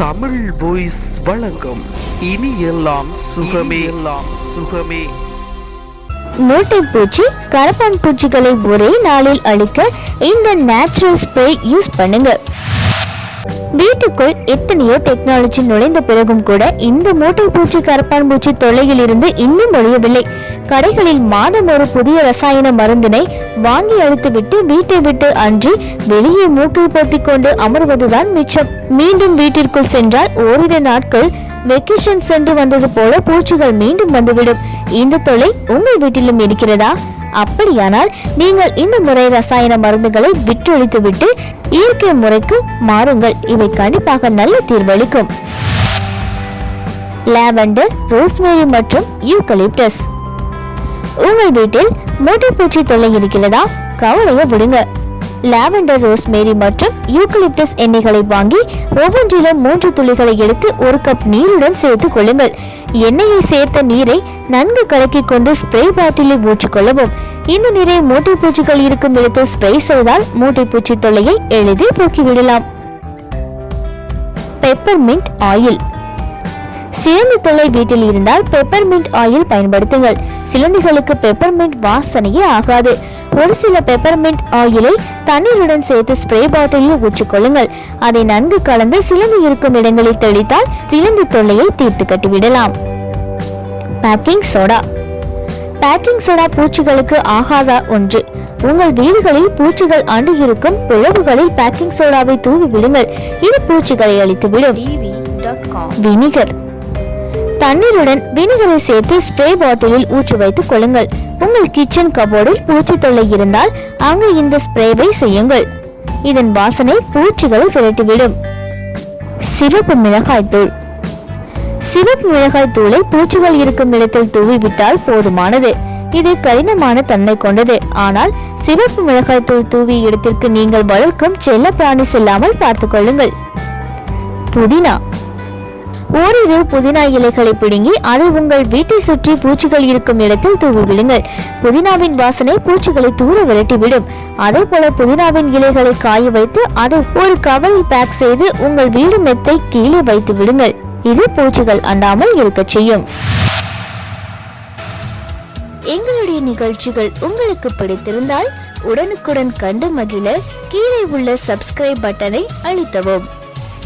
Tamil voice வழங்கும் இனி எல்லாம் சுகமே. எல்லாம் சுகமே. மூட்டை பூச்சி கரப்பான் பூச்சிகளை ஒரே நாளில் அழிக்க இந்த நேச்சுரல் ஸ்ப்ரே யூஸ் பண்ணுங்க. வீட்டுக்குள் எத்தனையோ டெக்னாலஜி நுழைந்த பிறகும் கூட இந்த மூட்டை பூச்சி கரப்பான் பூச்சி தொல்லையில் இருந்து இன்னும் ஒழியவில்லை. கடைகளில் மாதம் ஒரு புதிய ரசாயன மருந்தினை வாங்கி அழுத்துவிட்டு வீட்டை விட்டு அன்றி வெளியே மூக்கை பொத்திக் கொண்டு அமர்வதுதான் மிச்சம். மீண்டும் வீட்டிற்குள் சென்றால் ஓரிரு நாட்கள் வெக்கேஷன் சென்று வந்தது போல பூச்சிகள் மீண்டும் வந்துவிடும். இந்த தொலை உங்கள் வீட்டிலும் இருக்கிறதா? அப்படியானால் நீங்கள் இந்த முறை ரசாயன மருந்துகளை விற்றொழித்துவிட்டு இயற்கை முறைக்கு மாறுங்கள். இவை கண்டிப்பாக நல்ல தீர்வளிக்கும். லாவெண்டர் ரோஸ்மேரி மற்றும் யூகலிப்டஸ் உங்கள் வீட்டில் மூட்டைப்பூச்சி தொல்லை இருக்கிறதா? கவலையை விடுங்க. லாவெண்டர் ரோஸ்மேரி மற்றும் யூக்கலிப்டஸ் எண்ணெய்களை வாங்கி ஒவ்வொன்றிலும் மூன்று துளிகளை எடுத்து ஒரு கப் நீருடன் சேர்த்து கொள்ளுங்கள். எண்ணெயை சேர்த்த நீரை நன்கு கலக்கிக் கொண்டு ஸ்ப்ரே பாட்டிலில் ஊற்றிக்கொள்ளவும் இந்த நீரை மூட்டைப்பூச்சிகள் இருக்கும் இடத்தில் ஸ்ப்ரே செய்தால் மூட்டைப்பூச்சி தொல்லையை எளிதில் போக்கிவிடலாம். பெப்பர்மிண்ட் ஆயில் சிறந்த தொல்லை வீட்டில் இருந்தால் பெப்பர்மிண்ட் ஆயில் பயன்படுத்துங்கள். சிலந்திகளுக்கு பெப்பர்மின்ட் வாசனையே ஆகாது. ஒரு சில பெப்பர்மின்ட் ஆயிலை தண்ணீருடன் சேர்த்து ஸ்ப்ரே பாட்டிலில் ஊற்றிக்கொள்ளுங்கள். அதை நன்கு கலந்து சிலந்தி இருக்கும் இடங்களில் தெளித்தால் சிலந்தி தொல்லையை தீர்த்து கட்டிவிடலாம். பேக்கிங் சோடா பேக்கிங் சோடா பூச்சிகளுக்கு ஆகாத ஒன்று. உங்கள் வீடுகளில் பூச்சிகள் அண்டு இருக்கும் பிளவுகளில் பேக்கிங் சோடாவை தூவி விடுங்கள். இது பூச்சிகளை அழித்துவிடும். வினிகர் தண்ணீருடன் வினிகரை சேர்த்து ஸ்ப்ரே பாட்டிலில் ஊற்றி வைத்துக் கொள்ளுங்கள். உங்கள் கிச்சன் கபோர்டில் பூச்சி தொல்லை இருந்தால் அங்கு இந்த ஸ்ப்ரேவை செய்யுங்கள். இதன் வாசனை பூச்சிகளை விரட்டிவிடும். சிவப்பு மிளகாய் தூள். சிவப்பு மிளகாய் தூளை பூச்சிகள் இருக்கும் இடத்தில் தூவிவிட்டால் போதுமானது. இது கடினமான தன்மை கொண்டது. ஆனால் சிவப்பு மிளகாய் தூள் தூவிய இடத்திற்கு நீங்கள் வளர்க்கும் செல்ல பிராணி செல்லாமல் பார்த்துக் கொள்ளுங்கள். புதினா. ஓரிரு புதினா இலைகளை பிடுங்கி அதை உங்கள் வீட்டை சுற்றி பூச்சிகள் இருக்கும் இடத்தில் தூவி புதினாவின் வாசனை பூச்சிகளை தூர விரட்டிவிடும் அதே போல புதினாவின் இலைகளை காய வைத்து அதை ஒரு கவலில் பேக் செய்து உங்கள் வீடு மெத்தை கீழே வைத்து விடுங்கள். இது பூச்சிகள் அண்டாமல் இருக்கச் செய்யும். எங்களுடைய நிகழ்ச்சிகள் உங்களுக்கு பிடித்திருந்தால் உடனுக்குடன் கண்டு மகிழ கீழே உள்ள சப்ஸ்கிரைப் பட்டனை அழுத்தவும்.